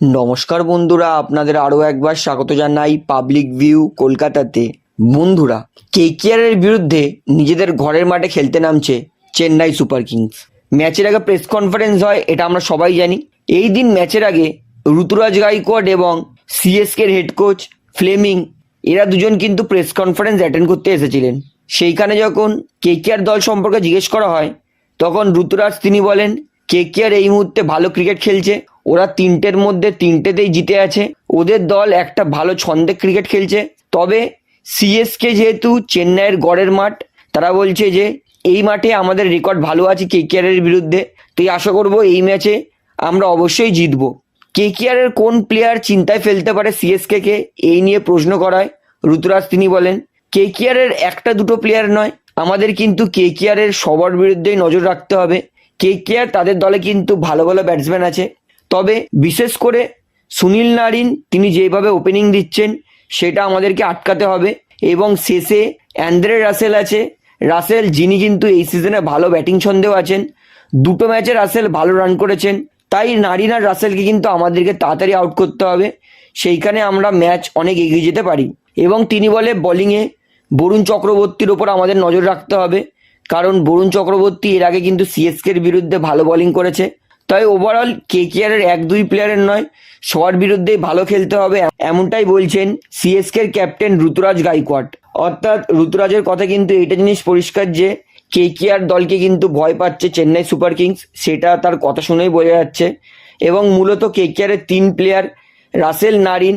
নমস্কার বন্ধুরা, আপনাদের আরও একবার স্বাগত জানাই পাবলিক ভিউ কলকাতাতে। বন্ধুরা কেকেআরের বিরুদ্ধে নিজেদের ঘরের মাঠে খেলতে নামছে চেন্নাই সুপার কিংস ম্যাচের আগে প্রেস কনফারেন্স হয়, এটা আমরা সবাই জানি। এই দিন ম্যাচের আগে ঋতুরাজ গাইকোয়াড এবং সিএসকের হেড কোচ ফ্লেমিং এরা দুজন কিন্তু প্রেস কনফারেন্স অ্যাটেন্ড করতে এসেছিলেন। সেইখানে যখন কেকেআর দল সম্পর্কে জিজ্ঞেস করা হয়, তখন ঋতুরাজ তিনি বলেন কেকেআর এই মুহূর্তে ভালো ক্রিকেট খেলছে। ওরা তিনটের মধ্যে তিনটেতেই জিতে আছে। ওদের দল একটা ভালো ছন্দে ক্রিকেট খেলছে। তবে সিএসকে যেহেতু চেন্নাইয়ের গড়ের মাঠ, তারা বলছে যে এই মাঠে আমাদের রেকর্ড ভালো আছে কেকেআরের বিরুদ্ধে। তো আশা করব এই ম্যাচে আমরা অবশ্যই জিতবো। কেকেআরের কোন প্লেয়ার চিন্তায় ফেলতে পারে সিএসকে কে, এই নিয়ে প্রশ্ন করায় ঋতুরাজ। তিনি বলেন কেকেআরের একটা দুটো প্লেয়ার নয়, আমাদের কিন্তু কেকেআরের সবার বিরুদ্ধেই নজর রাখতে হবে। কেকেআর তাদের দলে কিন্তু ভালো ভালো ব্যাটসম্যান আছে। তবে বিশেষ করে সুনীল নারিন, তিনি যেভাবে ওপেনিং দিচ্ছেন, সেটা আমাদেরকে আটকাতে হবে। এবং শেষে অ্যান্দ্রে রাসেল আছে। রাসেল, যিনি কিন্তু এই সিজনে ভালো ব্যাটিং ছন্দেও আছেন। দুটো ম্যাচে রাসেল ভালো রান করেছেন। তাই নারিন আর রাসেলকে কিন্তু আমাদেরকে তাড়াতাড়ি আউট করতে হবে। সেইখানে আমরা ম্যাচ অনেক এগিয়ে যেতে পারি। এবং তিনি বলে বোলিংয়ে বরুণ চক্রবর্তীর ওপর আমাদের নজর রাখতে হবে। কারণ বরুণ চক্রবর্তী এর আগে কিন্তু সিএসকের বিরুদ্ধে ভালো বোলিং করেছে। তাই ওভারঅল কেকেআরের এক দুই প্লেয়ারের নয়। সবার বিরুদ্ধেই ভালো খেলতে হবে, এমনটাই বলছেন সিএসকের ক্যাপ্টেন ঋতুরাজ গাইকোয়াড। অর্থাৎ ঋতুরাজের কথা কিন্তু এটা জিনিস পরিষ্কার যে কেকেআর দলকে কিন্তু ভয় পাচ্ছে চেন্নাই সুপার কিংস, সেটা তার কথা শুনেই বোঝা যাচ্ছে। এবং মূলত কেকেআরের তিন প্লেয়ার রাসেল নারিন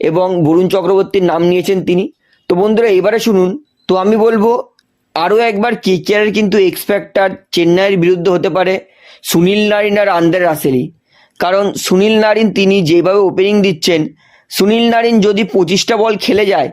এবং বরুণ চক্রবর্তীর নাম নিয়েছেন তিনি। তো বন্ধুরা, এবারে শুনুন, তো আমি বলব আরও একবার কেকেআরের কিন্তু এক্সপেক্টার চেন্নাইয়ের বিরুদ্ধে হতে পারে সুনীল নারিন আর আন্দার রাসেলি কারণ সুনীল নারিন তিনি যেভাবে ওপেনিং দিচ্ছেন, সুনীল নারিন যদি পঁচিশটা বল খেলে যায়,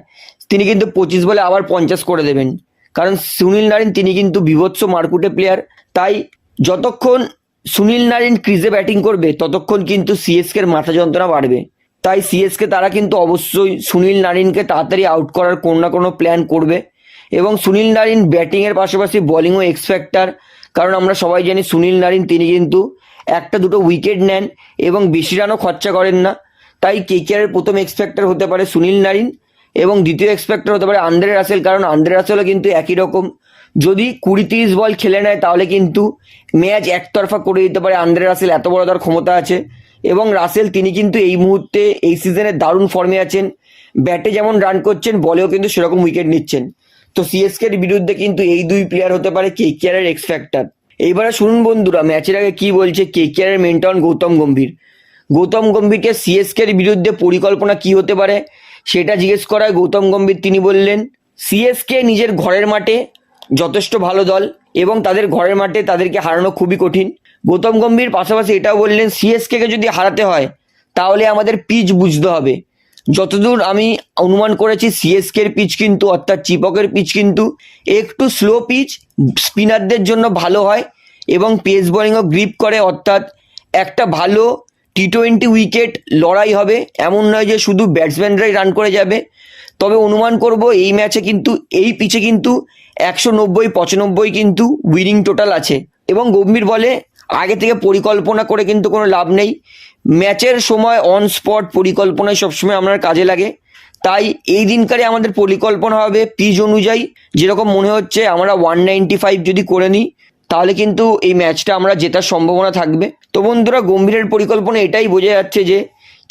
তিনি কিন্তু পঁচিশ বলে আবার পঞ্চাশ করে দেবেন। কারণ সুনীল নারিন তিনি কিন্তু বিভৎস মারকুটে প্লেয়ার তাই যতক্ষণ সুনীল নারিন ক্রিজে ব্যাটিং করবে, ততক্ষণ কিন্তু সিএসকের মাথা যন্ত্রণা বাড়বে। তাই সিএসকে তারা কিন্তু অবশ্যই সুনীল নারিনকে তাড়াতাড়ি আউট করার কোনো না কোনো প্ল্যান করবে। এবং সুনীল নারিন ব্যাটিংয়ের পাশাপাশি বোলিংও এক্সপেক্টার কারণ আমরা সবাই জানি সুনীল নারিন, তিনি কিন্তু একটা দুটো উইকেট নেন এবং বেশি রানও খরচা করেন না। তাই কেকেআরের প্রথম এক্সপেক্টার হতে পারে সুনীল নারিন এবং দ্বিতীয় এক্সপেক্টার হতে পারে আন্দ্রে রাসেল। কারণ আন্দ্রে রাসেলও কিন্তু একই রকম। যদি কুড়ি তিরিশ বল খেলে নেয়, তাহলে কিন্তু ম্যাচ একতরফা করে দিতে পারে আন্দ্রে রাসেল। এত বড় তার ক্ষমতা আছে। এবং রাসেল, তিনি কিন্তু এই মুহূর্তে এই সিজনে দারুণ ফর্মে আছেন। ব্যাটে যেমন রান করছেন বলেও কিন্তু সেরকম উইকেট নিচ্ছেন। তো সিএসকের বিরুদ্ধে কিন্তু এই দুই প্লেয়ার হতে পারে কেকেআরের এক্স ফ্যাক্টর এইবারে শুনুন বন্ধুরা ম্যাচের আগে কি বলছে কেকেআরের মেন্টন গৌতম গম্ভীর। গৌতম গম্ভীরকে সিএসকের বিরুদ্ধে পরিকল্পনা কি হতে পারে সেটা জিজ্ঞেস করায় গৌতম গম্ভীর। তিনি বললেন সিএসকে নিজের ঘরের মাঠে যথেষ্ট ভালো দল এবং তাদের ঘরের মাঠে তাদেরকে হারানো খুবই কঠিন। গৌতম গম্ভীর পাশাপাশি এটাও বললেন সিএসকে কে যদি হারাতে হয় তাহলে আমাদের পিচ বুঝতে হবে। যতদূর আমি অনুমান করেছি সিএসকের পিচ কিন্তু, অর্থাৎ চিপকের পিচ কিন্তু, একটু স্লো পিচ স্পিনারদের জন্য ভালো হয় এবং পেস বোলিংও গ্রিপ করে, অর্থাৎ একটা ভালো টি টোয়েন্টি উইকেট লড়াই হবে। এমন নয় যে শুধু ব্যাটসম্যানরাই রান করে যাবে। তবে অনুমান করব, এই ম্যাচে কিন্তু, এই পিচে কিন্তু একশো নব্বই, পঁচানব্বই কিন্তু উইনিং টোটাল আছে। এবং গম্ভীর বলে, আগে থেকে পরিকল্পনা করে কিন্তু কোনো লাভ নেই। ম্যাচের সময় অন স্পট পরিকল্পনায় সবসময় আপনার কাজে লাগে। তাই এই দিনকারে আমাদের পরিকল্পনা হবে পিচ অনুযায়ী। যেরকম মনে হচ্ছে আমরা ওয়ান নাইনটি ফাইভ যদি করে নিই, তাহলে কিন্তু এই ম্যাচটা আমরা জেতার সম্ভাবনা থাকবে। তো বন্ধুরা, গম্ভীরের পরিকল্পনা এটাই বোঝা যাচ্ছে যে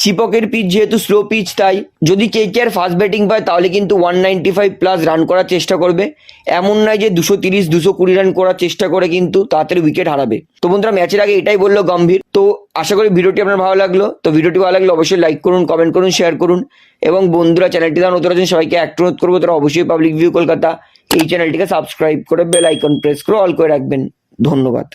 চিপকের পিচ যেহেতু স্লো পিচ তাই যদি কে কে আর ফার্স্ট ব্যাটিং পায়, তাহলে কিন্তু one ninety five plus run করার চেষ্টা করবে। এমন নয় যে দুশো তিরিশ, দুশো কুড়ি রান করার চেষ্টা করে কিন্তু তাড়াতাড়ি উইকেট হারাবে। তো বন্ধুরা ম্যাচের আগে এটাই বলল গম্ভীর। তো আশা করি ভিডিওটি আপনার ভালো লাগল। তো ভিডিওটি ভালো লাগলে অবশ্যই লাইক করুন কমেন্ট করুন শেয়ার করুন। এবং বন্ধুরা চ্যানেলটি তার নতুন আছেন, সবাইকে এক অনুরোধ করব, তারা অবশ্যই পাবলিক ভিউ কলকাতা এই চ্যানেলটিকে সাবস্ক্রাইব করে বেল আইকন প্রেস করে অল করে রাখবেন। ধন্যবাদ।